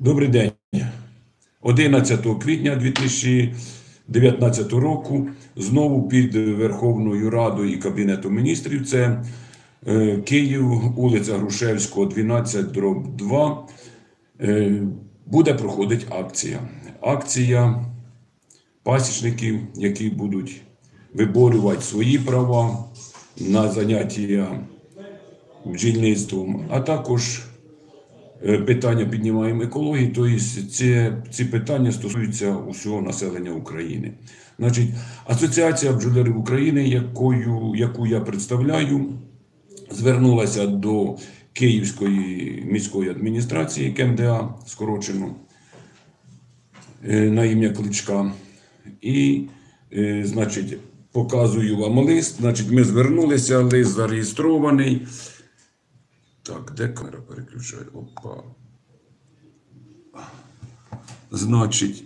Добрий день. 11 квітня 2019 року знову під Верховною Радою і Кабінетом міністрів це е, Київ, вулиця Грушевського, 12, дроб 2. е, Буде проходити акція. Акція пасічників, які будуть виборювати свої права на заняття бджільництвом, а також питання піднімаємо екології, тобто ці, ці питання стосуються усього населення України. Значить, Асоціація бджолярів України, якою, яку я представляю, звернулася до Київської міської адміністрації КМДА, скорочено е, на ім'я Кличка. І, е, значить, показую вам лист. Значить, ми звернулися, лист зареєстрований. Так, де камера переключає? Опа. Значить,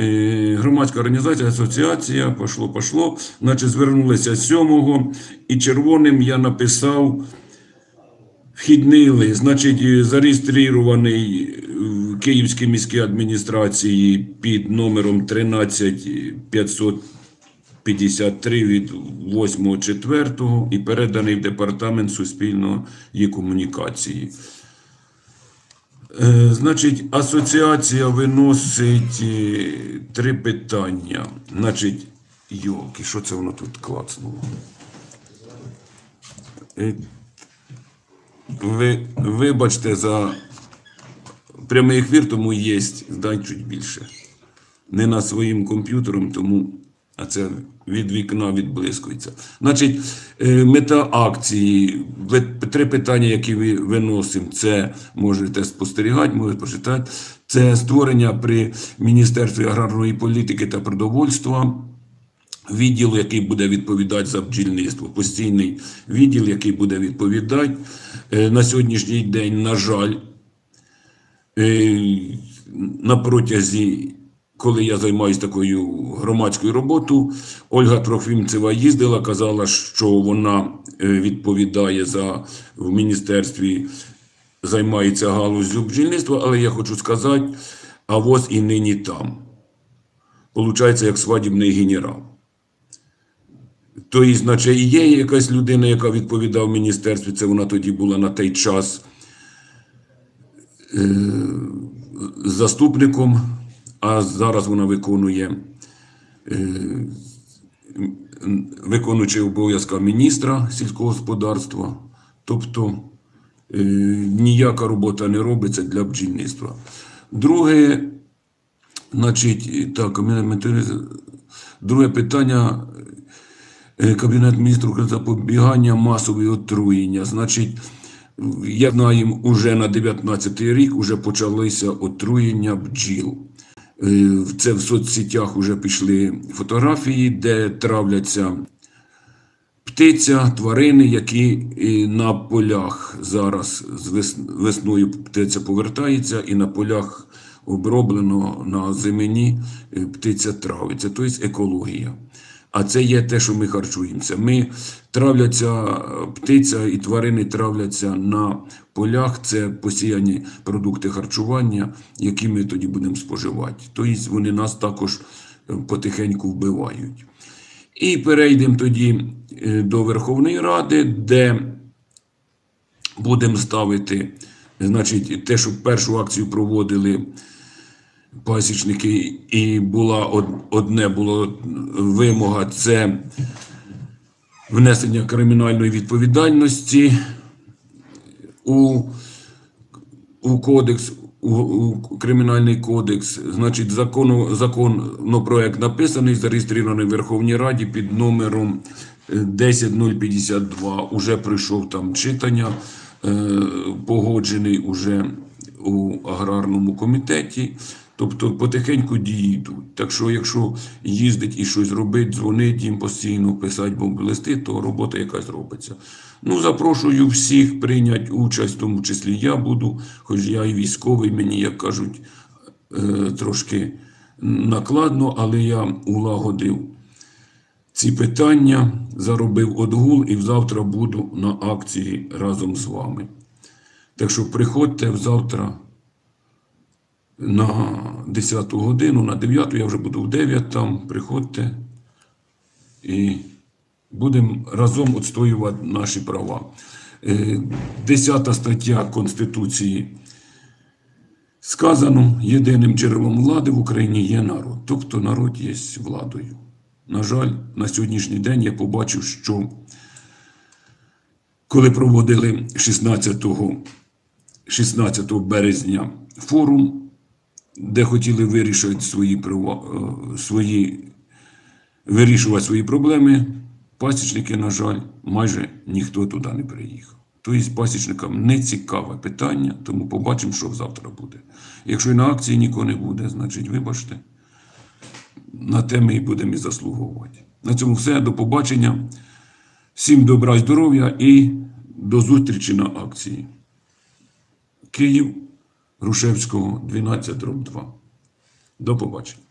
е, громадська організація, асоціація, пошло, пошло. Значить, звернулися з сьомого, і червоним я написав вхідний лист. Значить, е, зареєстрований в Київській міській адміністрації під номером 13553 від 8.4 і переданий в департамент суспільної комунікації. Е, Значить, асоціація виносить е, три питання. Значить, йолки, що це воно тут клацнуло? Е, Ви, вибачте за прямий ефір, тому є, здай чуть більше. Не на своїм комп'ютером, тому, а це від вікна відблискується. Значить, е, мета акції, три питання, які ви виносимо, це можете спостерігати, можете почитати. Це створення при Міністерстві аграрної політики та продовольства відділу, який буде відповідати за бджільництво, постійний відділ, який буде відповідати. Е, На сьогоднішній день, на жаль, е, на протязі, коли я займаюся такою громадською роботою, Ольга Трохвімцева їздила, казала, що вона е, відповідає за в міністерстві, займається галуззю бджільництва, але я хочу сказати, а воз і нині там. Получається, як свадібний генерал. Тобто, значить, є якась людина, яка відповідав в міністерстві, це вона тоді була на той час е, заступником, а зараз вона виконує е, виконуючи обов'язка міністра сільського господарства. Тобто е, ніяка робота не робиться для бджільництва. Друге, значить, так, друге питання. Е, Кабінет міністрів запобігання масової отруєння. Значить, як знаємо, уже на 19-й рік вже почалися отруєння бджіл. Е, Це в соцсетях вже пішли фотографії, де травляться птиця, тварини, які е, на полях зараз з весною птиця повертається, і на полях оброблено на зимені е, птиця травиться, тобто екологія. А це є те, що ми харчуємося. Ми травляться е, птиця і тварини травляться на полях. Це посіяні продукти харчування, які ми тоді будемо споживати. Тобто вони нас також е, потихеньку вбивають. І перейдемо тоді е, до Верховної Ради, де будемо ставити, значить, те, що першу акцію проводили пасічники, і була одне було вимога це внесення кримінальної відповідальності у, у кодекс. У, кримінальний кодекс, значить, закону, законопроект написаний, зареєстрований в Верховній Раді під номером е, 10052. Уже прийшов там читання, е, погоджений уже у аграрному комітеті. Тобто потихеньку дії йдуть. Так що, якщо їздить і щось робить, дзвонить їм постійно, писати бомболисти, то робота якась робиться. Ну, запрошую всіх прийняти участь, в тому числі я буду, хоч я і військовий, мені, як кажуть, е, трошки накладно, але я улагодив ці питання, заробив отгул і завтра буду на акції разом з вами. Так що приходьте завтра на 10 годину, на 9 я вже буду в 9 там, приходьте і будемо разом відстоювати наші права. Е, 10 стаття Конституції сказано, єдиним джерелом влади в Україні є народ. Тобто народ є владою. На жаль, на сьогоднішній день я побачив, що коли проводили 16, 16 березня форум, де хотіли вирішувати свої, е, свої, вирішувати свої проблеми, пасічники, на жаль, майже ніхто туди не приїхав. Тобто пасічникам не цікаве питання, тому побачимо, що завтра буде. Якщо і на акції нікого не буде, значить, вибачте, на те ми і будемо і заслуговувати. На цьому все. До побачення. Всім добра здоров'я і до зустрічі на акції. Київ, Грушевського, 12 2. До побачення.